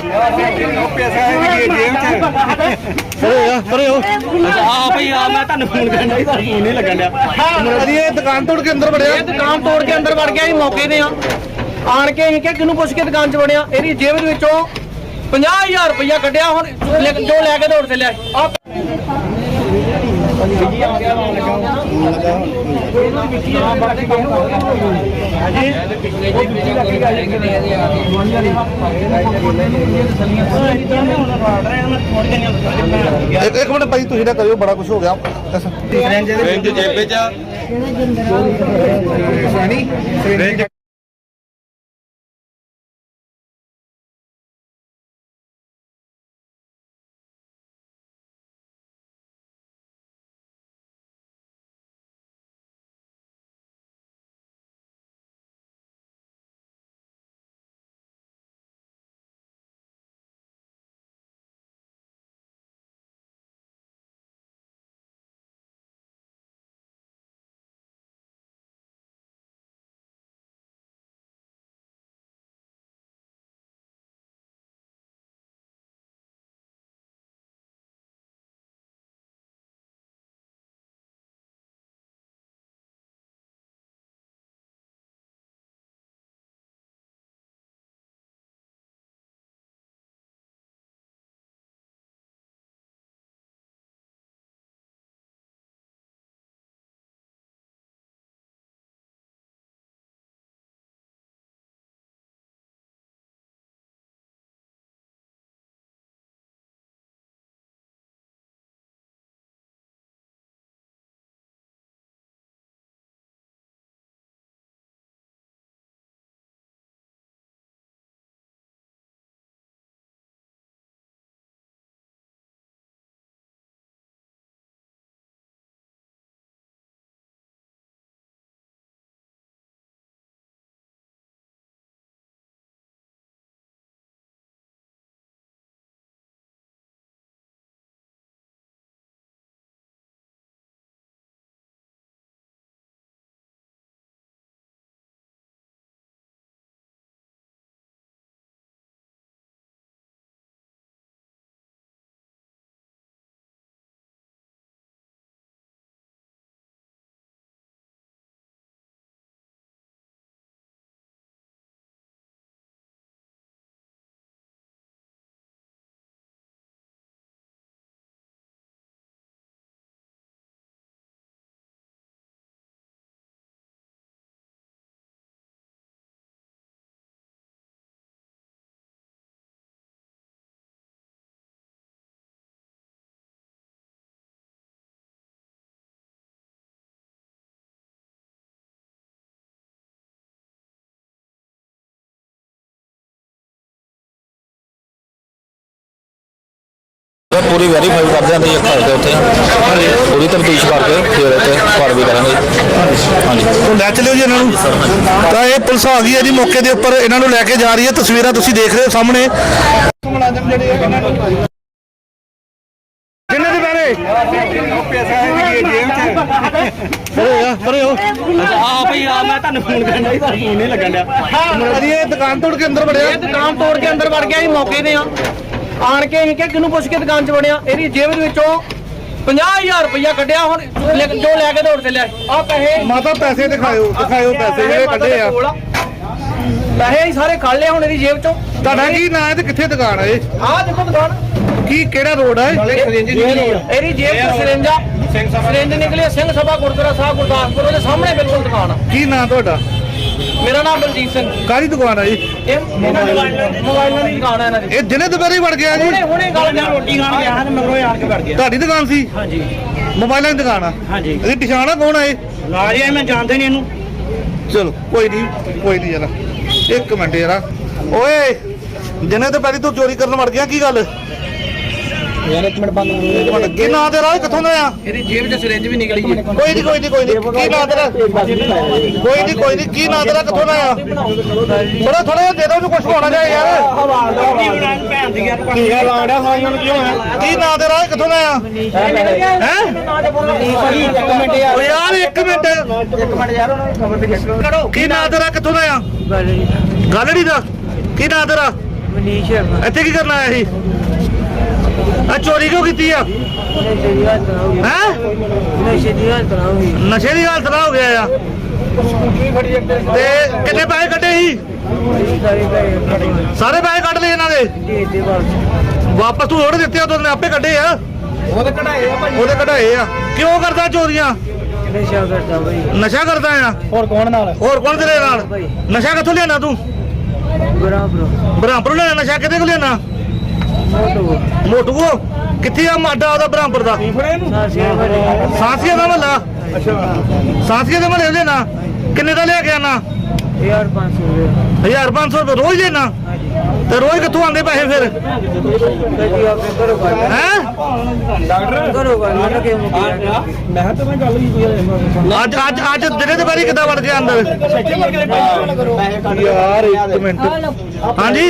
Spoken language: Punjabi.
ਬਾਰੇ ਪਰੇ ਆ ਪਰੇ ਹੋ ਆ ਭਈ ਆ ਮੈਂ ਤੁਹਾਨੂੰ ਫੋਨ ਕਰਨ ਦਾ ਫੋਨ ਨਹੀਂ ਲੱਗਣ ਡਿਆ ਅਜੀ ਇਹ ਦੁਕਾਨ ਤੋੜ ਕੇ ਅੰਦਰ ਵੜਿਆ ਇਹ ਦੁਕਾਨ ਤੋੜ ਕੇ ਅੰਦਰ ਵੜ ਗਿਆ ਸੀ ਮੌਕੇ ਤੇ ਆ ਆਣ ਕੇ ਅਸੀਂ ਕਿ ਕਿਹਨੂੰ ਪੁੱਛ ਕੇ ਦੁਕਾਨ 'ਚ ਵੜਿਆ ਇਹਦੀ ਜੇਬ ਦੇ ਵਿੱਚੋਂ 50000 ਰੁਪਇਆ ਕੱਢਿਆ ਹੁਣ ਜੋ ਲੈ ਕੇ ਦੌੜ ਚੱਲਿਆ ਆ ਇੱਕ ਇੱਕ ਮਿੰਟ ਭਾਈ ਤੁਸੀਂ ਨਾ ਕਰਿਓ ਬੜਾ ਕੁਝ ਹੋ ਗਿਆ ਰੇਂਜ ਜੇਬੇ ਚ। ਰੇਂਜ ਪੂਰੀ ਵੈਰੀਫਾਈ ਕਰਦੇ ਆਂ ਤੇ ਇੱਕ ਦੇ ਉੱਤੇ। ਪੂਰੀ ਤਫਤੀਸ਼ ਕਰਕੇ ਫਿਰ ਉੱਤੇ ਕਾਰਵਾਈ ਕਰਾਂਗੇ ਹਾਂਜੀ। ਉਹ ਲੈ ਚਲਿਓ ਜੀ ਇਹਨਾਂ ਨੂੰ। ਤਾਂ ਇਹ ਪੁਲਿਸ ਆ ਗਈ ਹੈ ਜੀ ਮੌਕੇ ਦੇ ਉੱਪਰ। ਇਹਨਾਂ ਨੂੰ ਲੈ ਕੇ ਜਾ ਰਹੀ ਹੈ। ਤਸਵੀਰਾਂ ਤੁਸੀਂ ਦੇਖ ਰਹੇ ਹੋ ਸਾਹਮਣੇ। ਮੁਲਾਜ਼ਮ ਜਿਹੜੇ ਆ ਇਹਨਾਂ ਨੂੰ ਕਿੰਨੇ ਦੇ ਬਾਰੇ ਪਰੇ ਆ ਪਰੇ ਹੋ। ਆ ਭਈ ਆ ਮੈਂ ਤੁਹਾਨੂੰ ਫੋਨ ਕਰਨ ਦਾ ਫੋਨ ਨਹੀਂ ਲੱਗਣ ਡਿਆ। ਅਜੀ ਇਹ ਦੁਕਾਨ ਤੋੜ ਕੇ ਅੰਦਰ ਵੜਿਆ। ਇਹ ਦੁਕਾਨ ਤੋੜ ਕੇ ਅੰਦਰ ਵੜ ਗਿਆ ਸੀ ਮੌਕੇ ਤੇ ਆ। ਆਣ ਕੇ ਅਸੀਂ ਕਿ ਕਿਹਨੂੰ ਪੁੱਛ ਕੇ ਦੁਕਾਨ 'ਚ ਵੜਿਆ? ਇਹਦੀ ਜੇਬ ਦੇ ਵਿੱਚੋਂ 50000 ਰੁਪਇਆ ਕੱਢਿਆ ਹੁਣ ਲੈ- ਜੋ ਲੈ ਕੇ ਦੌੜ ਚੱਲਿਆ ਆ ਪੈਸੇ ਮਾਤਾ ਪੈਸੇ ਦਿਖਾਇਓ ਦਿਖਾਇਓ ਪੈਸੇ ਜਿਹੜੇ ਕੱਢੇ ਆ। ਪੈਸੇ ਹੀ ਸਾਰੇ ਕੱਢ ਲਏ ਹੁਣ ਇਹਦੀ ਜੇਬ 'ਚੋਂ। ਤੁਹਾਡਾ ਕੀ ਨਾਂ ਹੈ ਤੇ ਕਿੱਥੇ ਦੁਕਾਨ ਹੈ ਇਹ? ਆਹ ਦੇਖੋ ਦੁਕਾਨ। ਕੀ ਕਿਹੜਾ ਰੋਡ ਹੈ ਇਹਦੀ ਜੇਬ 'ਚ ਸਿਰੰਜਾ ਸਿਰੰਜ ਨਿਕਲੀ ਹੈ ਸਿੰਘ ਸਭਾ ਗੁਰਦੁਆਰਾ ਸਾਹਿਬ ਗੁਰਦਾਸਪੁਰ ਉਹਦੇ ਸਾਹਮਣੇ ਬਿਲਕੁਲ ਦੁਕਾਨ ਆ। ਕੀ ਨਾਂ ਤੁਹਾਡਾ? ਮੇਰਾ ਨਾਮ ਬਲਜੀਤ ਸਿੰਘ। ਕਾਹਦੀ ਦੁਕਾਨ ਹੈ ਜੀ? ਇਹ ਇਹਨਾਂ ਦੀ ਮੋਬਾਈਲਾਂ ਦੀ ਦੁਕਾਨ ਆ ਇਹਨਾਂ ਦੀ। ਇਹ ਦਿਨੇ ਦੁਪਹਿਰੇ ਵੜ ਗਿਆ ਜੀ। ਹੁਣੇ ਹੁਣੇ ਗੱਲ ਜਾਂ ਰੋਟੀ ਖਾਣ ਗਿਆ ਹਾਂ ਤੇ ਮਗਰੋਂ ਆਣ ਕੇ ਵੜ ਗਿਆ। ਤੁਹਾਡੀ ਦੁਕਾਨ ਸੀ? ਹਾਂਜੀ। ਮੋਬਾਈਲਾਂ ਦੀ ਦੁਕਾਨ ਆ। ਹਾਂਜੀ। ਇਹਦੀ ਪਛਾਣ ਆ ਕੌਣ ਆ ਇਹ? ਲਾਜ ਮੈਂ ਜਾਣਦੇ ਨਹੀਂ ਇਹਨੂੰ। ਚਲੋ ਕੋਈ ਨਹੀਂ ਕੋਈ ਨਹੀਂ ਜਰਾ। ਇੱਕ ਮਿੰਟ ਜਰਾ। ਓਏ ਦਿਨੇ ਦੁਪਹਿਰੇ ਤੂੰ ਚੋਰੀ ਕਰਨ ਵੜ ਗਿਆ ਕੀ ਗੱਲ? ਯਾਰ ਇੱਕ ਮਿੰਟ ਬੰਦ ਕੀ ਨਾਂ ਤੇਰਾ? ਕਿੱਥੋਂ ਦਾ ਆ? ਇਹਦੀ ਜੇਬ 'ਚ ਸਿਰੰਜ ਵੀ ਨਿਕਲੀ ਜੀ ਕੋਈ ਨਹੀਂ ਕੋਈ ਨਹੀਂ ਕੋਈ ਨਹੀਂ ਕੀ ਨਾਂ ਤੇਰਾ? ਕੋਈ ਨਹੀਂ ਕੋਈ ਨਹੀਂ ਕੀ ਨਾਂ ਤੇਰਾ? ਕਿੱਥੋਂ ਦਾ ਆ? ਥੋੜਾ ਥੋੜਾ ਦੇ ਦੋ ਉਹਨੂੰ ਕੁਝ ਹੋਣਾ ਚਾਹੀਦਾ ਯਾਰ। ਭੈਣ ਦੀ ਯਾਰ ਕੀ ਹਾਲ ਆੜਿਆ ਸਾਈਆਂ ਨੂੰ ਕੀ ਹੋਇਆ ਕੀ ਨਾਂ ਤੇਰਾ? ਕਿੱਥੋਂ ਦਾ ਆ? ਹੈ? ਇੱਕ ਮਿੰਟ ਯਾਰ ਓ ਯਾਰ ਇੱਕ ਮਿੰਟ। ਇੱਕ ਮਿੰਟ ਯਾਰ ਉਹਨਾਂ ਨੂੰ ਖਬਰ ਤੇ ਚੈੱਕ ਕਰੋ। ਕੀ ਨਾਂ ਤੇਰਾ? ਕਿੱਥੋਂ ਦਾ ਆ? ਗਾਲੜੀ ਦਾ ਕੀ ਨਾਂ ਤੇਰਾ? ਮਨੀਸ਼ ਹੈ ਇੱਥੇ ਕੀ ਕਰਨ ਆਇਆ ਸੀ? ਆ ਚੋਰੀ ਕਿਉਂ ਕੀਤੀ ਆ? ਨਸ਼ੇ ਦੀ ਹਾਲਤ ਨਾ ਹੋਈ ਹੈ? ਨਸ਼ੇ ਦੀ ਹਾਲਤ ਨਾ ਹੋਈ। ਨਸ਼ੇ ਦੀ ਹਾਲਤ ਨਾਲ ਹੋ ਗਿਆ ਆ। ਤੇ ਕਿੰਨੇ ਪੈਸੇ ਕੱਢੇ ਸੀ? ਸਾਰੇ ਪੈਸੇ ਸਾਰੇ ਪੈਸੇ ਕੱਢ ਲਏ ਇਹਨਾਂ ਦੇ? ਵਾਪਸ ਤੂੰ ਥੋੜੇ ਦਿੱਤੇ ਆ ਤੂੰ ਆਪੇ ਕੱਢੇ ਆ। ਉਹਦੇ ਕਢਾਏ ਆ ਭਾਜੀ ਉਹਦੇ ਕਢਾਏ ਆ। ਕਿਉਂ ਕਰਦਾ ਚੋਰੀਆਂ? ਨਸ਼ਾ ਕਰਦਾ ਨਸ਼ਾ ਕਰਦਾ ਆ? ਹੋਰ ਕੌਣ ਨਾਲ? ਹੋਰ ਕੌਣ ਤੇਰੇ ਨਾਲ? ਨਸ਼ਾ ਕਿੱਥੋਂ ਲਿਆਣਾ ਤੂੰ? ਬਰਾਬਰ। ਲਿਆਣਾ ਨਸ਼ਾ ਕਿੱਥੇ ਕੋ ਲਿਆਣਾ ਮੋਟੂਓ ਕਿੱਥੇ ਆ ਮਾਡਾ ਉਹਦਾ ਬ੍ਰਹਮਪੁਰ ਦਾ? ਸਾਸੀਆਂ ਦਾ ਮਹੱਲਾ। ਸਾਂਸੀਆ ਦੇ ਮਹੱਲੇ ਲੈਣਾ। ਕਿੰਨੇ ਦਾ ਲਿਆ ਕੇ ਆਣਾ? ਯਾਰ 500 ਰੁਪਏ 1500 ਰੁਪਏ। ਰੋਜ਼ ਲੈਣਾ? ਤੇ ਰੋਜ਼ ਕਿੱਥੋਂ ਆਉਂਦੇ ਪੈਸੇ ਫਿਰ? ਕਦੀ ਆਪੇ ਕਰੋ ਗੱਲ ਹੈ? ਕਰੋ ਗੱਲ ਮੈਂ ਕਿ ਮੁਕਿਆ ਅੱਜ ਅੱਜ ਅੱਜ ਦਿਨੇ ਦੇ ਬਾਰੀ ਕਿੱਦਾਂ ਵੜ ਗਿਆ ਅੰਦਰ ਯਾਰ ਇੱਕ ਮਿੰਟ। ਹਾਂਜੀ?